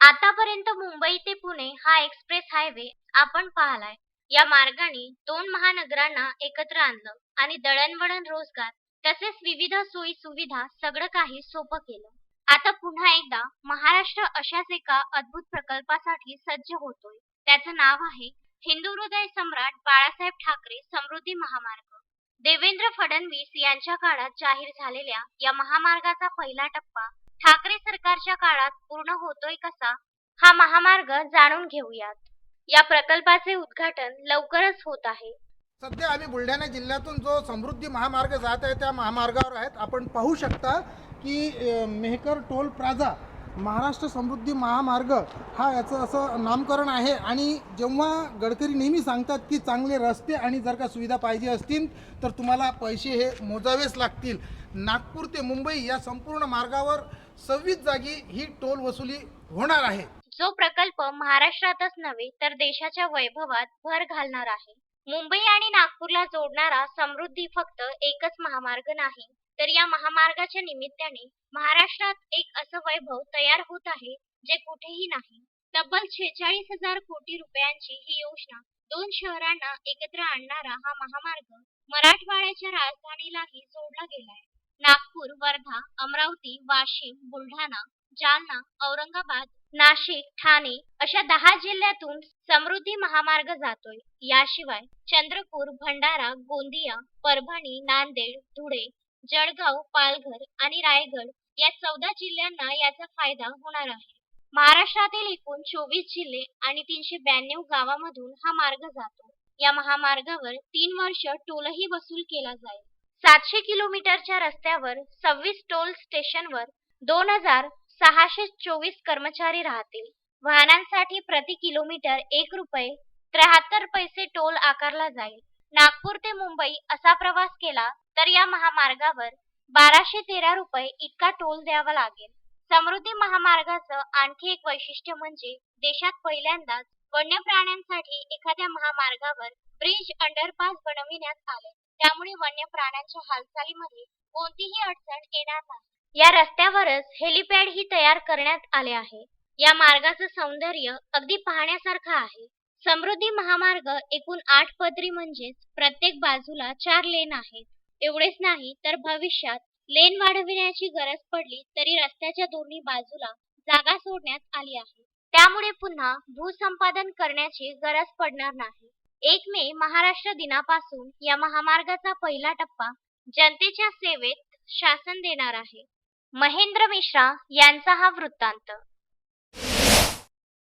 आतापर्यंत मुंबई ते पुणे हा एक्सप्रेस हायवे आपण पाहलाय. या मार्गाने दोन महानगरांना एकत्र आणलं आणि दळणवळण रोजगार तसेच विविध सोयी सुविधा सगळं काही सोपं केलं. आता पुन्हा एकदा महाराष्ट्र अशाच एका अद्भुत प्रकल्पासाठी सज्ज होतोय. त्याचं नाव आहे हिंदू हृदय सम्राट बाळासाहेब ठाकरे समृद्धी महामार्ग. देवेंद्र फडणवीस यांच्या काळात जाहीर झालेल्या या महामार्गाचा पहिला टप्पा ठाकरे सरकारच्या काळात पूर्ण होतोय कसा हा महामार्ग जाणून घेऊयात. या प्रकल्पाचे उद्घाटन लवकरच होत आहे. सध्या आम्ही बुलढाणा जिल्ह्यातून जो समृद्धी महामार्ग जात आहे त्या महामार्गावर आहेत. आपण पाहू शकता की मेहकर टोल प्लाझा महाराष्ट्र समृद्धी महामार्ग हा याचं असं नामकरण आहे. आणि जेव्हा गडकरी नेहमी सांगतात की चांगले रस्ते आणि जर का सुविधा पाहिजे असतील तर तुम्हाला पैसे हे मोजावेच लागतील. नागपूर ते मुंबई या संपूर्ण मार्गावर सव्वीस जागी ही टोल वसुली होणार आहे. जो प्रकल्प महाराष्ट्रातच नव्हे तर देशाच्या वैभवात भर घालणार आहे. मुंबई आणि नागपूरला जोडणारा समृद्धी फक्त एकच महामार्ग नाही तर या महामार्गाच्या निमित्ताने महाराष्ट्रात एक असं वैभव तयार होत आहे जे कुठेही नाही. तब्बल छेचाळीस हजार कोटी रुपयांची ही योजना दोन शहरांना एकत्र आणणारा हा महामार्ग मराठवाड्याच्या राजधानीलाही जोडला गेलाय. नागपूर वर्धा अमरावती वाशिम बुलढाणा जालना औरंगाबाद नाशिक ठाणे अशा दहा जिल्ह्यातून समृद्धी महामार्ग जातोय. याशिवाय चंद्रपूर भंडारा गोंदिया परभणी नांदेड धुळे जळगाव पालघर आणि रायगड या चौदा जिल्ह्यांना याचा फायदा होणार आहे. महाराष्ट्रातील एकूण चोवीस जिल्हे आणि तीनशे ब्याण्णव गावामधून हा मार्ग जातो. या महामार्गावर तीन वर्ष टोलही वसूल केला जाईल. सातशे किलोमीटरच्या रस्त्यावर सव्वीस टोल स्टेशनवर दोन हजार सहाशे चोवीस कर्मचारी राहतील. वाहनांसाठी प्रति किलोमीटर एक रुपये त्र्याहत्तर पैसे टोल आकारला जाईल. नागपूर ते मुंबई असा प्रवास केला तर या महामार्गावर बाराशे तेरा रुपये इतका टोल द्यावा लागेल. समृद्धी महामार्गाचं आणखी एक वैशिष्ट्य म्हणजे देशात पहिल्यांदाच वन्य प्राण्यांसाठी एखाद्या महामार्गावर ब्रिज अंडरपास बनविण्यात आले. त्यामुळे वन्य प्राण्यांच्या हालचालीमध्ये कोणतीही अडचण येणार नाही. या रस्त्यावरच हेलिपॅड ही तयार करण्यात आले आहे. या मार्गाचं सौंदर्य अगदी पाहण्यासारखं आहे. समृद्धी महामार्ग एकूण आठ पदरी म्हणजेच प्रत्येक बाजूला चार लेन आहेत. एवढेच नाही तर भविष्यात लेन वाढविण्याची गरज पडली तरी रस्त्याच्या दोन्ही बाजूला जागा सोडण्यात आली आहे. त्यामुळे पुन्हा भूसंपादन करण्याची गरज पडणार नाही. एक मे महाराष्ट्र दिनापासून या महामार्गाचा पहिला टप्पा जनतेच्या सेवेत शासन देणार आहे. महेंद्र मिश्रा यांचा हा वृत्तांत.